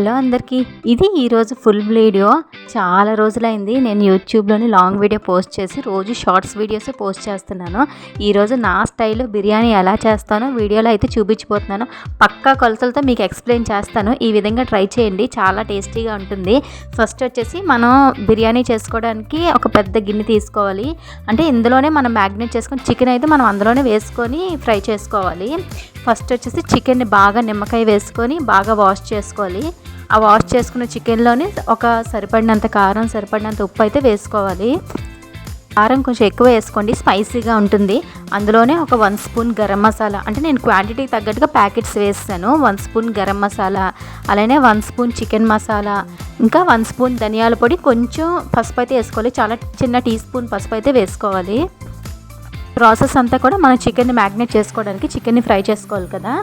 Hello అందరికీ. ఇది ఈరోజు ఫుల్ వీడియో చాలా రోజులైంది. నేను యూట్యూబ్లోని లాంగ్ వీడియో పోస్ట్ చేసి రోజు షార్ట్స్ వీడియోస్ పోస్ట్ చేస్తున్నాను. ఈరోజు నా స్టైల్లో బిర్యానీ ఎలా చేస్తానో వీడియోలో అయితే చూపించిపోతున్నాను పక్కా కొలతలతో మీకు ఎక్స్ప్లెయిన్ చేస్తాను. ఈ విధంగా ట్రై చేయండి. చాలా టేస్టీగా ఉంటుంది. ఫస్ట్ వచ్చేసి మనం బిర్యానీ చేసుకోవడానికి ఒక పెద్ద గిన్నె తీసుకోవాలి. అంటే ఇందులోనే మనం మ్యాగ్నేట్ చేసుకొని చికెన్ అయితే మనం అందులోనే వేసుకొని ఫ్రై చేసుకోవాలి. ఫస్ట్ వచ్చేసి చికెన్ని బాగా నిమ్మకాయ వేసుకొని బాగా వాష్ చేసుకోవాలి. ఆ వాష్ చేసుకున్న చికెన్లోని ఒక సరిపడినంత కారం సరిపడినంత ఉప్పు అయితే వేసుకోవాలి. కారం కొంచెం ఎక్కువ వేసుకోండి స్పైసీగా ఉంటుంది. అందులోనే ఒక వన్ స్పూన్ గరం మసాలా అంటే నేను క్వాంటిటీకి తగ్గట్టుగా ప్యాకెట్స్ వేస్తాను. వన్ స్పూన్ గరం మసాలా అలానే వన్ స్పూన్ చికెన్ మసాలా ఇంకా వన్ స్పూన్ ధనియాల పొడి. కొంచెం పసుపు అయితే వేసుకోవాలి. చాలా చిన్న టీ స్పూన్ పసుపు అయితే వేసుకోవాలి. ప్రాసెస్ అంతా కూడా మనం చికెన్ని మ్యాగ్నేట్ చేసుకోవడానికి చికెన్ని ఫ్రై చేసుకోవాలి కదా.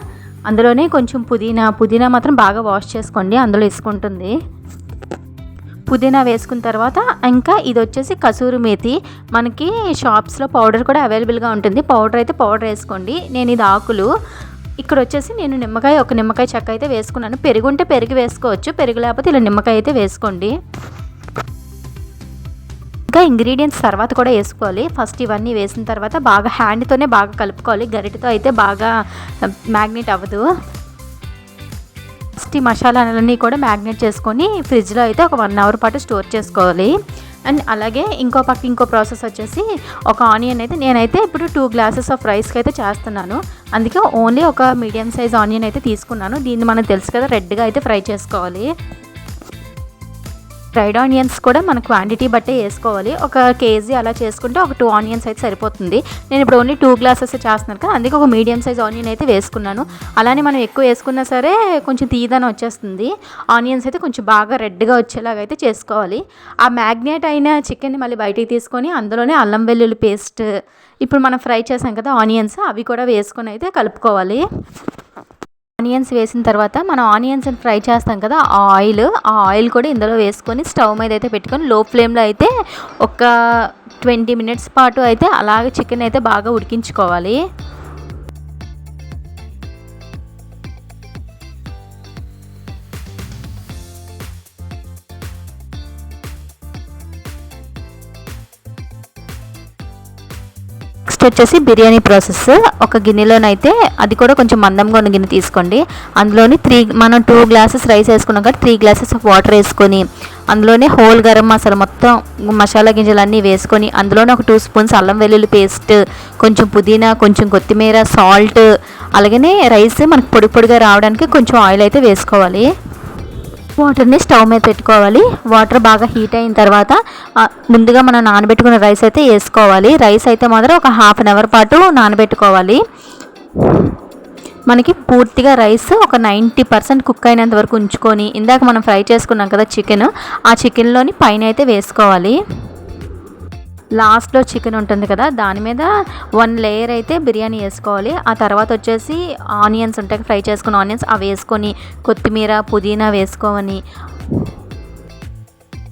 అందులోనే కొంచెం పుదీనా పుదీనా మాత్రం బాగా వాష్ చేసుకోండి అందులో వేసుకుంటుంది. పుదీనా వేసుకున్న తర్వాత ఇంకా ఇది వచ్చేసి కసూరి మేతి. మనకి షాప్స్లో పౌడర్ కూడా అవైలబుల్గా ఉంటుంది. పౌడర్ అయితే పౌడర్ వేసుకోండి. నేను ఇది ఆకులు. ఇక్కడ వచ్చేసి నేను నిమ్మకాయ ఒక నిమ్మకాయ చెక్క అయితే వేసుకున్నాను. పెరుగు ఉంటే పెరుగు వేసుకోవచ్చు. పెరుగు లేకపోతే ఇలా నిమ్మకాయ అయితే వేసుకోండి. ఇంకా ఇంగ్రీడియంట్స్ తర్వాత కూడా వేసుకోవాలి. ఫస్ట్ ఇవన్నీ వేసిన తర్వాత బాగా హ్యాండ్తోనే బాగా కలుపుకోవాలి. గరిటతో అయితే బాగా మ్యాగ్నెట్ అవ్వదు. ఫస్ట్ ఈ మసాలాలన్నీ కూడా మ్యాగ్నెట్ చేసుకొని ఫ్రిడ్జ్లో అయితే ఒక వన్ అవర్ పాటు స్టోర్ చేసుకోవాలి. అండ్ అలాగే ఇంకో పక్క ఇంకో ప్రాసెస్ వచ్చేసి ఒక ఆనియన్ అయితే నేనైతే ఇప్పుడు టూ గ్లాసెస్ ఆఫ్ రైస్కి అయితే చేస్తున్నాను. అందుకే ఓన్లీ ఒక మీడియం సైజ్ ఆనియన్ అయితే తీసుకున్నాను. దీన్ని మనకు తెలుసు కదా రెడ్గా అయితే ఫ్రై చేసుకోవాలి. ఫ్రైడ్ ఆనియన్స్ కూడా మన క్వాంటిటీ బట్టే వేసుకోవాలి. ఒక కేజీ అలా చేసుకుంటే ఒక టూ ఆనియన్స్ అయితే సరిపోతుంది. నేను ఇప్పుడు ఓన్లీ టూ గ్లాసెస్ చేస్తున్నాను కదా అందుకే ఒక మీడియం సైజ్ ఆనియన్ అయితే వేసుకున్నాను. అలానే మనం ఎక్కువ వేసుకున్నా సరే కొంచెం తీయదని వచ్చేస్తుంది. ఆనియన్స్ అయితే కొంచెం బాగా రెడ్గా వచ్చేలాగా అయితే చేసుకోవాలి. ఆ మ్యాగ్నేట్ అయిన చికెన్ని మళ్ళీ బయటికి తీసుకొని అందులోనే అల్లం వెల్లుల్లి పేస్ట్ ఇప్పుడు మనం ఫ్రై చేసాం కదా ఆనియన్స్ అవి కూడా వేసుకొని అయితే కలుపుకోవాలి. ఆనియన్స్ వేసిన తర్వాత మనం ఆనియన్స్ ఫ్రై చేస్తాం కదా ఆ ఆయిల్ ఆ ఆయిల్ కూడా ఇందులో వేసుకొని స్టవ్ మీద అయితే పెట్టుకొని లో ఫ్లేమ్లో అయితే ఒక ట్వంటీ మినిట్స్ పాటు అయితే అలాగే చికెన్ అయితే బాగా ఉడికించుకోవాలి. వచ్చేసి బిర్యానీ ప్రాసెస్. ఒక గిన్నెలోనైతే అది కూడా కొంచెం మందంగా ఉన్న గిన్నె తీసుకోండి. అందులోని త్రీ మనం టూ గ్లాసెస్ రైస్ వేసుకున్నాం కాబట్టి త్రీ గ్లాసెస్ ఆఫ్ వాటర్ వేసుకొని అందులోనే హోల్ గరం మసాలా మొత్తం మసాలా గింజలు అన్నీ వేసుకొని అందులోనే ఒక టూ స్పూన్స్ అల్లం వెల్లుల్లి పేస్ట్ కొంచెం పుదీనా కొంచెం కొత్తిమీర సాల్ట్ అలాగనే రైస్ మనకు పొడి పొడిగా రావడానికి కొంచెం ఆయిల్ అయితే వేసుకోవాలి. వాటర్ని స్టవ్ మీద పెట్టుకోవాలి. వాటర్ బాగా హీట్ అయిన తర్వాత ముందుగా మనం నానబెట్టుకున్న రైస్ అయితే వేసుకోవాలి. రైస్ అయితే మాత్రం ఒక హాఫ్ అన్ అవర్ పాటు నానబెట్టుకోవాలి. మనకి పూర్తిగా రైస్ ఒక నైంటీ పర్సెంట్ కుక్ అయినంత వరకు ఉంచుకొని ఇందాక మనం ఫ్రై చేసుకున్నాం కదా చికెన్ ఆ చికెన్లోని పైన అయితే వేసుకోవాలి. లాస్ట్లో చికెన్ ఉంటుంది కదా దాని మీద వన్ లేయర్ అయితే బిర్యానీ వేసుకోవాలి. ఆ తర్వాత వచ్చేసి ఆనియన్స్ ఉంటాయి ఫ్రై చేసుకున్న ఆనియన్స్ అవి వేసుకొని కొత్తిమీర పుదీనా వేసుకోవని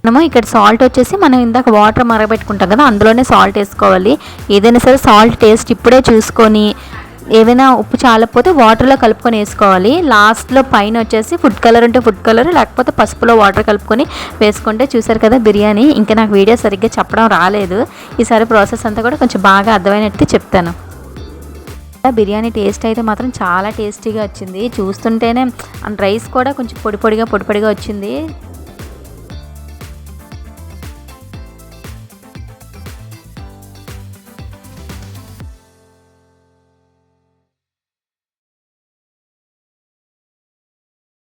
మనము ఇక్కడ సాల్ట్ వచ్చేసి మనం ఇందాక వాటర్ మరగబెట్టుకుంటాం కదా అందులోనే సాల్ట్ వేసుకోవాలి. ఏదైనా సరే సాల్ట్ టేస్ట్ ఇప్పుడే చూసుకొని ఏదైనా ఉప్పు చాలకపోతే వాటర్లో కలుపుకొని వేసుకోవాలి. లాస్ట్లో పైన వచ్చేసి ఫుడ్ కలర్ ఉంటే ఫుడ్ కలర్ లేకపోతే పసుపులో వాటర్ కలుపుకొని వేసుకుంటే చూసారు కదా బిర్యానీ. ఇంకా నాకు వీడియో సరిగ్గా చెప్పడం రాలేదు. ఈసారి ప్రాసెస్ అంతా కూడా కొంచెం బాగా అర్థమైనట్టు చెప్తాను. బిర్యానీ టేస్ట్ అయితే మాత్రం చాలా టేస్టీగా వచ్చింది. చూస్తుంటేనే రైస్ కూడా కొంచెం పొడి పొడిగా పొడి పొడిగా వచ్చింది.